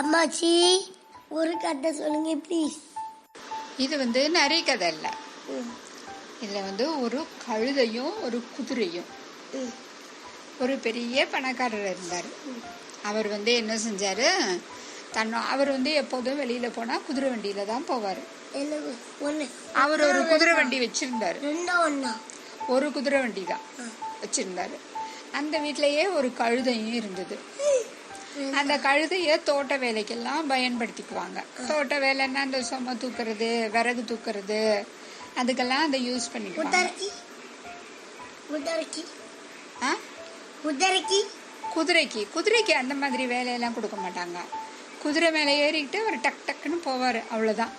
அம்மாச்சி ஒரு கதை சொல்லுங்க ப்ளீஸ் இது வந்து நிறைய கதை இல்லை. இதில் வந்து ஒரு கழுதையும் ஒரு குதிரையும். ஒரு பெரிய பணக்காரர் இருந்தார். அவர் வந்து என்ன செஞ்சார்? தன்னோ அவர் வந்து எப்போதும் வெளியில் போனால் குதிரை வண்டியில் தான் போவார். அவர் ஒரு குதிரை வண்டி வச்சுருந்தார். ஒரு குதிரை வண்டி தான் வச்சுருந்தாரு. அந்த வீட்டிலேயே ஒரு கழுதையும் இருந்தது. அந்த கழுதையை தோட்ட வேலைக்கெல்லாம் பயன்படுத்திக்குவாங்க. தோட்ட வேலைன்னா அந்த சும தூக்குறது விறகு தூக்குறது அதுக்கெல்லாம் அதை யூஸ் பண்ணிக்குவாங்க. குதிரைக்கு குதிரைக்கு. குதிரைக்கு அந்த மாதிரி வேலையெல்லாம் கொடுக்க மாட்டாங்க. குதிரை மேலே ஏறிக்கிட்டு அவர் டக் டக்குன்னு போவார். அவ்வளோதான்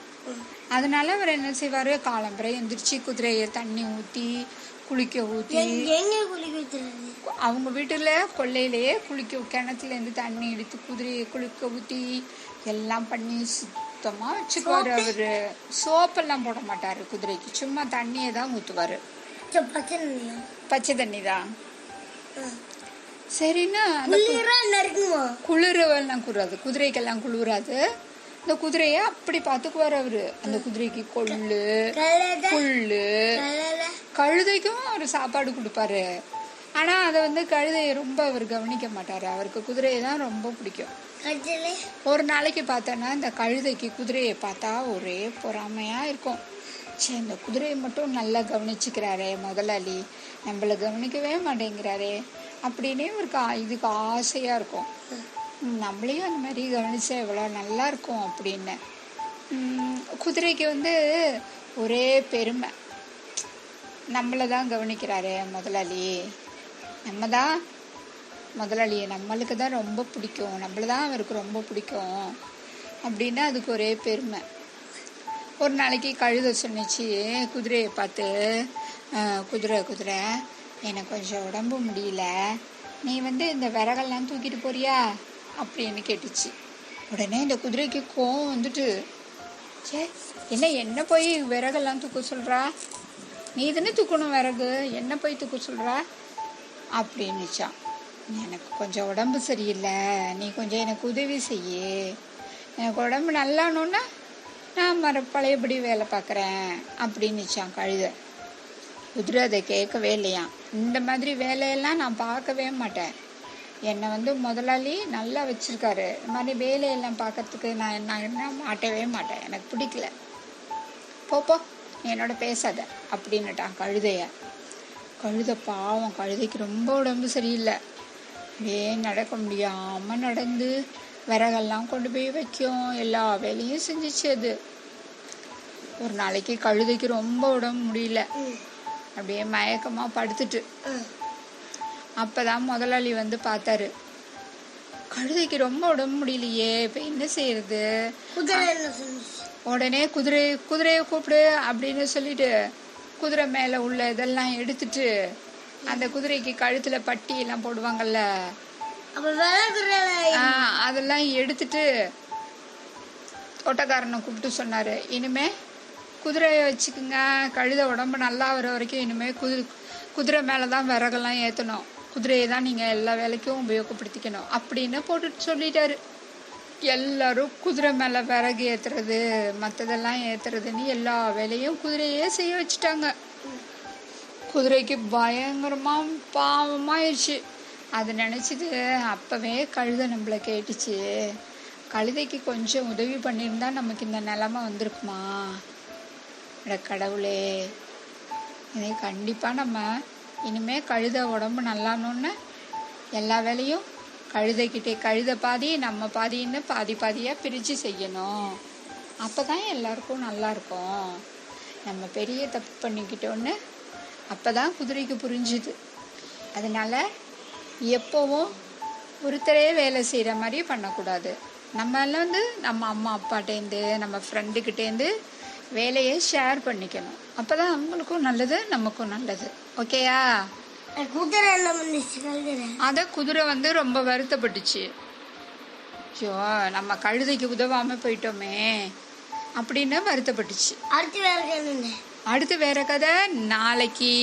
அதனால அவர் என்ன செய்வார்? காலம்பரை எந்திரிச்சு குதிரையை தண்ணி ஊற்றி குளிக்க ஊற்றி எங்க- குளிக்க வச்சுருது அவங்க வீட்டில் கொல்லையிலேயே குளிக்க கிணத்துலேருந்து தண்ணி எடுத்து குதிரையை குளிக்க ஊற்றி எல்லாம் பண்ணி சுத்தமாக வச்சுக்குவார் அவர். சோப்பெல்லாம் போட மாட்டார் குதிரைக்கு. சும்மா தண்ணியை தான் ஊற்றுவார் பச்சை தண்ணி தான். சரின்னா குளிரெல்லாம் குறாது. குதிரைக்கெல்லாம் குளிராது. இந்த குதிரையை அப்படி பார்த்துக்குவார் அவரு. அந்த குதிரைக்கு கொள்ளு புல்லு. கழுதைக்கும் அவர் சாப்பாடு கொடுப்பாரு. ஆனா அதை வந்து கழுதையை ரொம்ப அவர் கவனிக்க மாட்டாரு. அவருக்கு குதிரையை தான் ரொம்ப பிடிக்கும். ஒரு நாளைக்கு பார்த்தோன்னா இந்த கழுதைக்கு குதிரையை பார்த்தா ஒரே பொறாமையா இருக்கும். சே இந்த குதிரையை மட்டும் நல்லா கவனிச்சுக்கிறாரே முதலாளி. நம்மளை கவனிக்கவே மாட்டேங்கிறாரே. அப்படின்னே இவருக்கு ஆ- இதுக்கு ஆசையா இருக்கும். நம்மளையும் அந்த மாதிரி கவனித்தா எவ்வளோ நல்லாயிருக்கும் அப்படின்னு. குதிரைக்கு வந்து ஒரே பெருமை. நம்மளை தான் கவனிக்கிறாரு முதலாளி. நம்ம தான் முதலாளியை நம்மளுக்கு தான் ரொம்ப பிடிக்கும். நம்மள தான் அவருக்கு ரொம்ப பிடிக்கும் அப்படின்னு அதுக்கு ஒரே பெருமை. ஒரு நாளைக்கு கழுத சொன்னிச்சு குதிரையை பார்த்து குதிரை குதிரை எனக்கு கொஞ்சம் உடம்பு முடியல. நீ வந்து இந்த விறகெல்லாம் தூக்கிட்டு போறியா? அப்படின்னு கேட்டுச்சு. உடனே இந்த குதிரைக்கு கோவம் வந்துட்டு சே என்ன என்ன போய் விறகெல்லாம் தூக்க சொல்கிறா நீ தானே தூக்கணும் விறகு என்ன போய் தூக்க சொல்கிறா அப்படின்னுச்சான் எனக்கு கொஞ்சம் உடம்பு சரியில்லை நீ கொஞ்சம் எனக்கு உதவி செய்ய. எனக்கு உடம்பு நல்லானோன்னா நான் மறு பழையபடி வேலை பார்க்குறேன் அப்படின்னுச்சான் கழுதை. குதிரை அதை கேட்கவே இல்லையாம். இந்த மாதிரி வேலையெல்லாம் நான் பார்க்கவே மாட்டேன். என்னை வந்து முதலாளி நல்லா வச்சுருக்காரு. இந்த மாதிரி வேலையெல்லாம் பார்க்கறதுக்கு நான் என்ன என்ன மாட்டவே மாட்டேன். எனக்கு பிடிக்கல. போப்போ நீ என்னோட பேசாத. அப்படின்னுட்டான் கழுதைய. கழுதை பாவம் கழுதைக்கு ரொம்ப உடம்பு சரியில்லை. அப்படியே நடக்க முடியாமல் நடந்து விறகெல்லாம் கொண்டு போய் வைக்கும். எல்லா வேலையும் செஞ்சிச்சு அது. ஒரு நாளைக்கு கழுதைக்கு ரொம்ப உடம்பு முடியல. அப்படியே மயக்கமாக படுத்துட்டு. அப்பதான் முதலாளி வந்து பார்த்தாரு. கழுதைக்கு ரொம்ப உடம்பு முடியலையே இப்போ என்ன செய்யறது? உடனே குதிரை குதிரையை கூப்பிடு அப்படின்னு சொல்லிட்டு குதிரை மேலே உள்ள இதெல்லாம் எடுத்துட்டு அந்த குதிரைக்கு கழுத்தில் பட்டி எல்லாம் போடுவாங்கல்ல. அதெல்லாம் எடுத்துட்டு தோட்டக்காரனை கூப்பிட்டு சொன்னார். இனிமே குதிரையை வச்சுக்குங்க கழுத உடம்பு நல்லா வர வரைக்கும் இனிமே குதிரை குதிரை மேலே தான் விறகெல்லாம் ஏற்றணும் குதிரையை தான் நீங்கள் எல்லா வேலைக்கும் உபயோகப்படுத்திக்கணும் அப்படின்னு போட்டுட்டு சொல்லிட்டாரு. எல்லாரும் குதிரை மேலே விறகு ஏற்றுறது மற்றதெல்லாம் ஏற்றுறதுன்னு எல்லா வேலையும் குதிரையே செய்ய வச்சுட்டாங்க. குதிரைக்கு பயங்கரமாக பாவமாயிடுச்சு அது நினச்சிது அப்போவே கழுதை நம்மளை கேட்டுச்சு. கழுதைக்கு கொஞ்சம் உதவி பண்ணியிருந்தா நமக்கு இந்த நிலமை வந்திருக்குமா? கடவுளே. இதை கண்டிப்பாக நம்ம இனிமே கழுத உடம்பு நல்லானோன்னு எல்லா வேலையும் கழுதைக்கிட்டே கழுத பாதி நம்ம பாதின்னு பாதி பாதியாக பிரித்து செய்யணும். அப்போ தான் எல்லாருக்கும் நல்லா இருக்கும். நம்ம பெரிய தப்பு பண்ணிக்கிட்டோன்னு அப்போ தான் குதிரைக்கு புரிஞ்சுது. அதனால எப்போவும் ஒருத்தரே வேலை செய்கிற மாதிரி பண்ணக்கூடாது. நம்ம எல்லாம் வந்து நம்ம அம்மா அப்பாட்டேருந்து நம்ம ஃப்ரெண்டுக்கிட்டேருந்து வேலையை ஷேர் பண்ணிக்கணும். அப்போ தான் அவங்களுக்கும் நல்லது நமக்கும் நல்லது. ஓகேயா அதை குதிரை வந்து ரொம்ப வருத்தப்பட்டுச்சு. ஐயோ நம்ம கழுதைக்கு உதவாமல் போயிட்டோமே அப்படின்னு வருத்தப்பட்டுச்சு. அடுத்து வேற என்ன? அடுத்து வேற கதை நாளைக்கு.